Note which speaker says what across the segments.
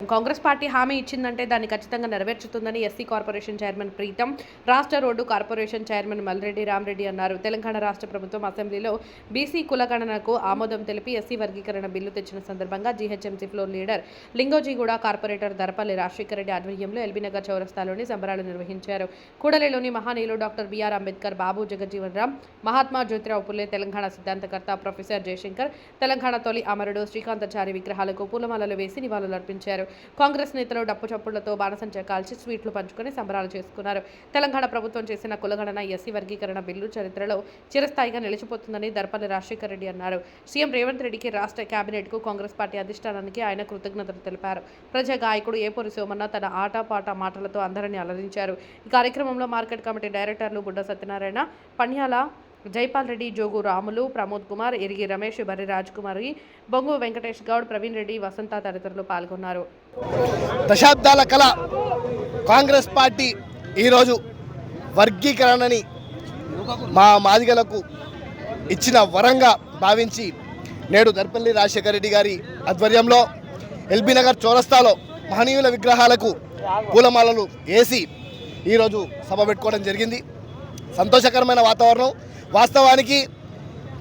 Speaker 1: Congress party హామీ ఇచ్చిందంటే దాన్ని ఖచ్చితంగా నెరవేర్చుతుందని ఎస్సీ కార్పొరేషన్ చైర్మన్ ప్రీతం రాష్ట్ర road corporation chairman Malreddy Ramareddy అన్నారు. తెలంగాణ రాష్ట్ర ప్రభుత్వం అసెంబ్లీలో బీసీ కులగణనకు ఆమోదం తెలిపి ఎస్సీ వర్గీకరణ బిల్లు తెచ్చిన సందర్భంగా GHMC floor leader Lingojiguda corporator Darpalli Rajashekara Reddy ఆధ్వర్యంలో ఎల్బీనగర్ చౌరస్తాలోని సంబరాలు నిర్వహించారు. కూడలిలోని మహానీయులు డాక్టర్ బీఆర్ అంబేద్కర్ బాబు జగజ్జీవన్ రామ్ మహాత్మా జ్యోతిరావు పుల్లే తెలంగాణ సిద్ధాంతకర్త ప్రొఫెసర్ జయశంకర్ తెలంగాణ తొలి అమరుడు శ్రీకాంతాచారి విగ్రహాలకు పూలమాలలు వేసి నివాళులర్పించారు. కాంగ్రెస్ నేతలు డప్పు చప్పుళ్ళతో బాణసంచా కాల్చి స్వీట్లు పంచుకొని సంబరాలు చేసుకున్నారు. తెలంగాణ ప్రభుత్వం చేసిన కులగణన ఎస్సీ వర్గీకరణ బిల్లు చరిత్రలో చిరస్థాయిగా నిలిచిపోతుందని దర్పల్లి రాజశేఖర రెడ్డి అన్నారు. సీఎం రేవంత్ రెడ్డికి రాష్ట్ర కేబినెట్కు కాంగ్రెస్ పార్టీ అధిష్టానానికి ఆయన కృతజ్ఞతలు తెలిపారు. ప్రజా గాయకుడు ఏపూరి సోమన్న తన ఆటపాట మాటలతో అందరినీ అలరించారు. ఈ కార్యక్రమంలో మార్కెట్ కమిటీ డైరెక్టర్లు బుడ్డ సత్యనారాయణ పన్యాల జైపాల్ రెడ్డి జోగు రాములు ప్రమోద్ కుమార్ ఇరిగి రమేష్ బర్రి రాజ్ కుమారి బొంగు వెంకటేష్ గౌడ్ ప్రవీణ్ రెడ్డి వసంత తదితరులు పాల్గొన్నారు.
Speaker 2: దశాబ్దాల కళ కాంగ్రెస్ పార్టీ ఈరోజు వర్గీకరణని మా మాదిగలకు ఇచ్చిన వరంగా భావించి నేడు దర్పల్లి రాజశేఖర రెడ్డి గారి ఆధ్వర్యంలో ఎల్బీ నగర్ చౌరస్తాలో మహనీయుల విగ్రహాలకు పూలమాలలు వేసి ఈరోజు సభ పెట్టుకోవడం జరిగింది. సంతోషకరమైన వాతావరణం. వాస్తవానికి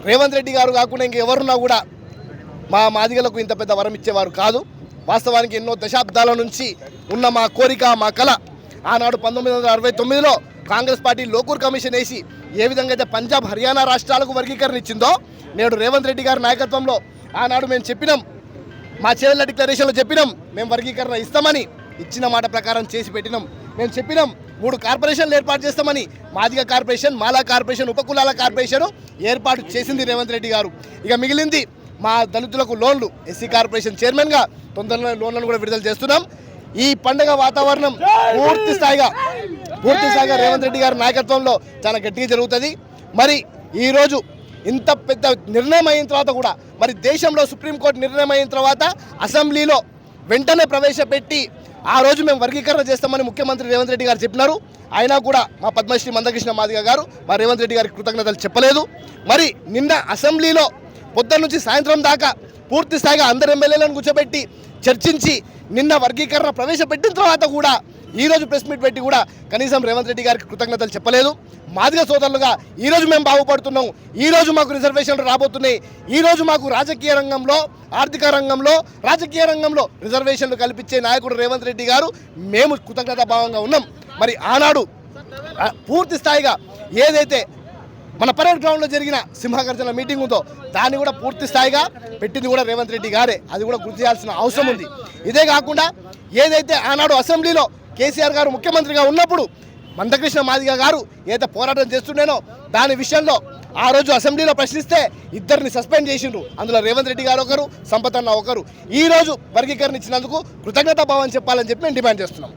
Speaker 2: రేవంత్ రెడ్డి గారు కాకుండా ఇంకెవరున్నా కూడా మా మాదిగలకు ఇంత పెద్ద వరం ఇచ్చేవారు కాదు. వాస్తవానికి ఎన్నో దశాబ్దాల నుంచి ఉన్న మా కోరిక మా కళ ఆనాడు పంతొమ్మిది వందల అరవై తొమ్మిదిలో కాంగ్రెస్ పార్టీ లోకూర్ కమిషన్ వేసి ఏ విధంగా అయితే పంజాబ్ హర్యానా రాష్ట్రాలకు వర్గీకరణ ఇచ్చిందో నేడు రేవంత్ రెడ్డి గారి నాయకత్వంలో ఆనాడు మేము చెప్పినాం. మా చేతుల డిక్లరేషన్లో చెప్పినాం. మేము వర్గీకరణ ఇస్తామని ఇచ్చిన మాట ప్రకారం చేసి పెట్టినాం. మేము చెప్పినాం. మూడు కార్పొరేషన్లు ఏర్పాటు చేస్తామని మాదిగ కార్పొరేషన్ మాలా కార్పొరేషన్ ఉపకులాల కార్పొరేషన్ ఏర్పాటు చేసింది రేవంత్ రెడ్డి గారు. ఇక మిగిలింది మా దళితులకు లోన్లు ఎస్సీ కార్పొరేషన్ చైర్మన్గా తొందరలో లోన్లను కూడా విడుదల చేస్తున్నాం. ఈ పండుగ వాతావరణం పూర్తి స్థాయిగా పూర్తి స్థాయిగా రేవంత్ రెడ్డి గారి నాయకత్వంలో చాలా గట్టిగా జరుగుతుంది. మరి ఈరోజు ఇంత పెద్ద నిర్ణయం అయిన తర్వాత కూడా మరి దేశంలో సుప్రీంకోర్టు నిర్ణయం అయిన తర్వాత అసెంబ్లీలో వెంటనే ప్రవేశపెట్టి ఆ రోజు మేము వర్గీకరణ చేస్తామని ముఖ్యమంత్రి రేవంత్ రెడ్డి గారు చెప్పినారు. అయినా కూడా మా పద్మశ్రీ మందకృష్ణ మాదిగ గారు మా రేవంత్ రెడ్డి గారికి కృతజ్ఞతలు చెప్పలేదు. మరి నిన్న అసెంబ్లీలో పొద్దున్న నుంచి సాయంత్రం దాకా పూర్తి స్థాయిగా అందరు ఎమ్మెల్యేలను కూర్చోబెట్టి చర్చించి నిన్న వర్గీకరణ ప్రవేశపెట్టిన తర్వాత కూడా ఈరోజు ప్రెస్ మీట్ పెట్టి కూడా కనీసం రేవంత్ రెడ్డి గారికి కృతజ్ఞతలు చెప్పలేదు. మాదిగ సోదరులుగా ఈరోజు మేము బాగుపడుతున్నాం. ఈరోజు మాకు రిజర్వేషన్లు రాబోతున్నాయి. ఈరోజు మాకు రాజకీయ రంగంలో ఆర్థిక రంగంలో రాజకీయ రంగంలో రిజర్వేషన్లు కల్పించే నాయకుడు రేవంత్ రెడ్డి గారు మేము కృతజ్ఞతా భావంగా ఉన్నాం. మరి ఆనాడు పూర్తి స్థాయిగా ఏదైతే మన పరేడ్ గ్రౌండ్లో జరిగిన సింహగర్జన మీటింగ్ ఉందో దాన్ని కూడా పూర్తి స్థాయిగా పెట్టింది కూడా రేవంత్ రెడ్డి గారే. అది కూడా గుర్తు చేయాల్సిన అవసరం ఉంది. ఇదే కాకుండా ఏదైతే ఆనాడు అసెంబ్లీలో కేసీఆర్ గారు ముఖ్యమంత్రిగా ఉన్నప్పుడు మందకృష్ణ మాదిగ గారు ఏదైతే పోరాటం చేస్తుండేనో దాని విషయంలో ఆ రోజు అసెంబ్లీలో ప్రశ్నిస్తే ఇద్దరిని సస్పెండ్ చేసిండ్రు. అందులో రేవంత్ రెడ్డి గారు ఒకరు సంపత్ అన్న ఒకరు. ఈ రోజు వర్గీకరణ ఇచ్చినందుకు కృతజ్ఞతాభావం చెప్పాలని చెప్పి మేము డిమాండ్ చేస్తున్నాం.